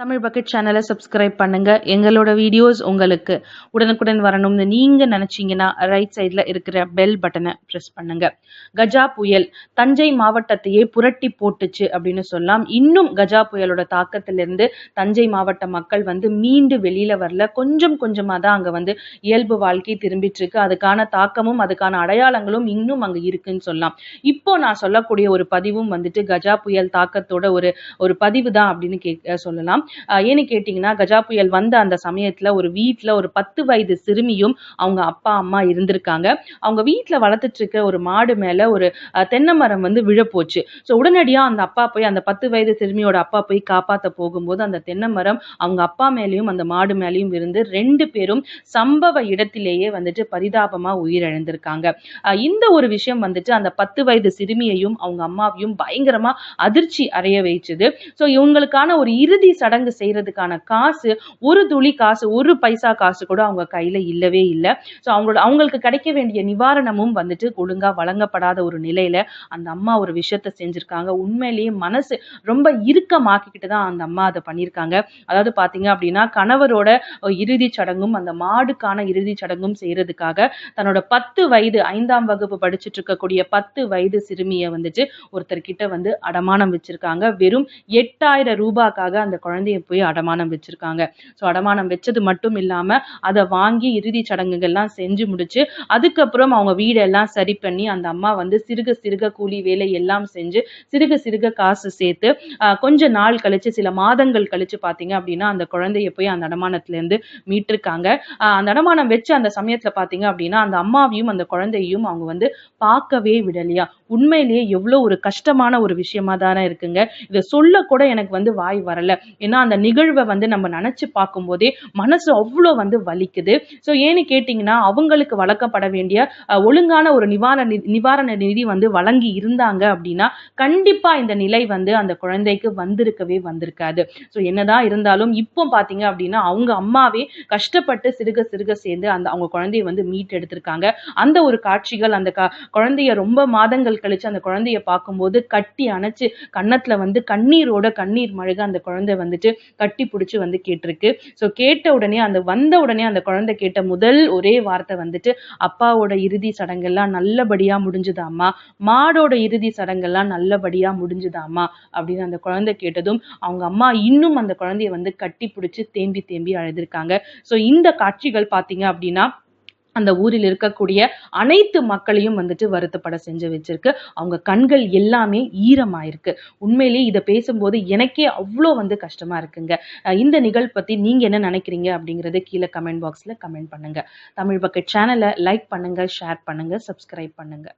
Tamil bucket சேனலை subscribe பண்ணுங்க. எங்களோட வீடியோஸ் உங்களுக்கு உடனுக்குடன் வரணும்னு நீங்க நினைச்சீங்கன்னா ரைட் சைடில் இருக்கிற பெல் பட்டனை ப்ரெஸ் பண்ணுங்க. கஜா புயல் தஞ்சை மாவட்டத்தையே புரட்டி போட்டுச்சு அப்படின்னு சொல்லலாம் இன்னும் கஜா புயலோட தாக்கத்திலிருந்து தஞ்சை மாவட்ட மக்கள் வந்து மீண்டு வெளியில வரல. கொஞ்சம் கொஞ்சமாக தான் அங்கே வந்து இயல்பு வாழ்க்கை திரும்பிட்டு இருக்கு. அதுக்கான தாக்கமும் அதுக்கான அடையாளங்களும் இன்னும் அங்கே இருக்குன்னு சொல்லலாம் இப்போ நான் சொல்லக்கூடிய ஒரு பதிவும் வந்துட்டு கஜா புயல் தாக்கத்தோட ஒரு ஒரு பதிவு தான் அப்படின்னு கே சொல்லலாம். ஏன்னு கேட்டிங்கன்னா கஜா புயல் வந்த அந்த சமயத்தில் ஒரு வீட்டில் ஒரு பத்து வயது சிறுமியும் அவங்க அப்பா அம்மா இருந்திருக்காங்க. அவங்க வீட்டில் வளர்த்துட்டு இருக்க ஒரு மாடு மேலே ஒரு தென்னை மரம் வந்து விழப்போச்சு. ஸோ உடனடியாக அந்த அப்பா போய் அந்த பத்து வயது சிறுமியோட அப்பா போய் காப்பாற்ற போகும்போது அந்த தென்னை மரம் அவங்க அப்பா மேலேயும் அந்த மாடு மேலேயும் இருந்து ரெண்டு பேரும் சம்பவ இடத்திலேயே வந்துட்டு பரிதாபமாக உயிரிழந்திருக்காங்க. இந்த ஒரு விஷயம் வந்துட்டு அந்த பத்து வயது சிறுமியையும் அவங்க அம்மாவையும் பயங்கரமா அதிர்ச்சி அடைய வைச்சது. ஸோ இவங்களுக்கான ஒரு இறுதி சடங்கு செய்யறதுக்கான காசு ஒரு துளி காசு ஒரு பைசா காசு கூட அவங்க கையில இல்லவே இல்லை. ஸோ அவங்களோட அவங்களுக்கு கிடைக்க வேண்டிய நிவாரணமும் வந்துட்டு ஒழுங்கா வழங்கப்படாத ஒரு நிலையில அந்த அம்மா ஒரு விஷயத்த செஞ்சிருக்காங்க. உண்மையிலேயே மனசு ரொம்ப இறுக்கமாக்கிக்கிட்டு தான் அந்த அம்மா அதை பண்ணியிருக்காங்க. அதாவது பாத்தீங்க அப்படின்னா கணவரோட இறுதி சடங்கும் அந்த மாடுக்கான இறுதி சடங்கும் செய்யறதுக்காக தன்னோட பத்து வயது ஐந்தாம் வகுப்பு படிச்சுட்டு இருக்கக்கூடிய பத்து வயது சிறுமியை வந்துட்டு ஒருத்தர்கிட்ட வந்து அடமானம் வச்சிருக்காங்க. வெறும் எட்டாயிரம் ரூபாய்க்காக அந்த குழந்தைய போய் அடமானம் வச்சிருக்காங்க. ஸோ அடமானம் வச்சது மட்டும் இல்லாம அதை வாங்கி இறுதி சடங்குகள்லாம் செஞ்சு முடிச்சு அதுக்கப்புறம் அவங்க வீடெல்லாம் சரி பண்ணி அந்த அம்மா வந்து சிறுக சிறுக கூலி வேலை எல்லாம் செஞ்சு சிறுக சிறுக காசு சேர்த்து கொஞ்ச நாள் கழிச்சு சில மாதங்கள் கழிச்சு பார்த்தீங்க அப்படின்னா அந்த குழந்தைய போய் அந்த அடமானத்துல இருந்து மீட்டிருக்காங்க அந்த அடமானம் வச்ச அந்த சமயத்துல பாத்தீங்க அப்படின்னா அந்த அம்மாவையும் அந்த குழந்தையும் அவங்க வந்து பார்க்கவே விடலையா? உண்மையிலேயே எவ்வளவு ஒரு கஷ்டமான ஒரு விஷயமா தானே இருக்குங்க. இதை சொல்ல கூட எனக்கு வந்து வாய் வரல. அப்படின்னா அந்த நிகழ்வை வந்து நம்ம நினைச்சு பார்க்கும்போதே மனசு அவ்வளோ வந்து வலிக்குது. ஸோ ஏன்னு கேட்டிங்கன்னா அவங்களுக்கு வழங்கப்பட வேண்டிய ஒழுங்கான ஒரு நிவாரண நி- நிவாரண நிதி வந்து வழங்கி இருந்தாங்க அப்படின்னா கண்டிப்பா இந்த நிலை வந்து அந்த குழந்தைக்கு வந்திருக்கவே வந்திருக்காது. ஸோ என்னதான் இருந்தாலும் இப்போ பார்த்தீங்க அப்படின்னா அவங்க அம்மாவே கஷ்டப்பட்டு சிறுக சிறுக சேர்ந்து அந்த அவங்க குழந்தைய வந்து மீட் எடுத்திருக்காங்க அந்த ஒரு காட்சிகள் அந்த க குழந்தைய ரொம்ப மாதங்கள் கழிச்சு அந்த குழந்தைய பார்க்கும்போது கட்டி அணைச்சு கன்னத்துல வந்து கண்ணீரோட கண்ணீர் மழக அந்த குழந்தை வந்துட்டு கட்டி பிடிச்சி வந்து கேட்டிருக்கு. ஸோ கேட்ட உடனே அந்த வந்த உடனே அந்த குழந்தை கேட்ட முதல் ஒரே வார்த்தை வந்துட்டு அப்பாவோட இறுதி சடங்கெல்லாம் நல்லபடியாக முடிஞ்சுதாம்மா. மாடோட இறுதி சடங்கெல்லாம் நல்லபடியாக முடிஞ்சுதாம்மா. அப்படின்னு அந்த குழந்தை கேட்டதும் அவங்க அம்மா இன்னும் அந்த குழந்தைய வந்து கட்டி பிடிச்சி தேம்பி தேம்பி அழுதுருக்காங்க. ஸோ இந்த காட்சிகள் பார்த்தீங்க அப்படின்னா அந்த ஊரில் இருக்கக்கூடிய அனைத்து மக்களையும் வந்துட்டு வருத்தப்பட செஞ்சு வச்சிருக்கு. அவங்க கண்கள் எல்லாமே ஈரமாயிருக்கு. உண்மையிலேயே இதை பேசும்போது எனக்கே அவ்வளோ வந்து கஷ்டமா இருக்குங்க. இந்த நிகழ்வு பத்தி நீங்க என்ன நினைக்கிறீங்க அப்படிங்கறது கீழே கமெண்ட் பாக்ஸ்ல கமெண்ட் பண்ணுங்க. தமிழ் பக்கெட் சேனலை லைக் பண்ணுங்க ஷேர் பண்ணுங்க சப்ஸ்கிரைப் பண்ணுங்க.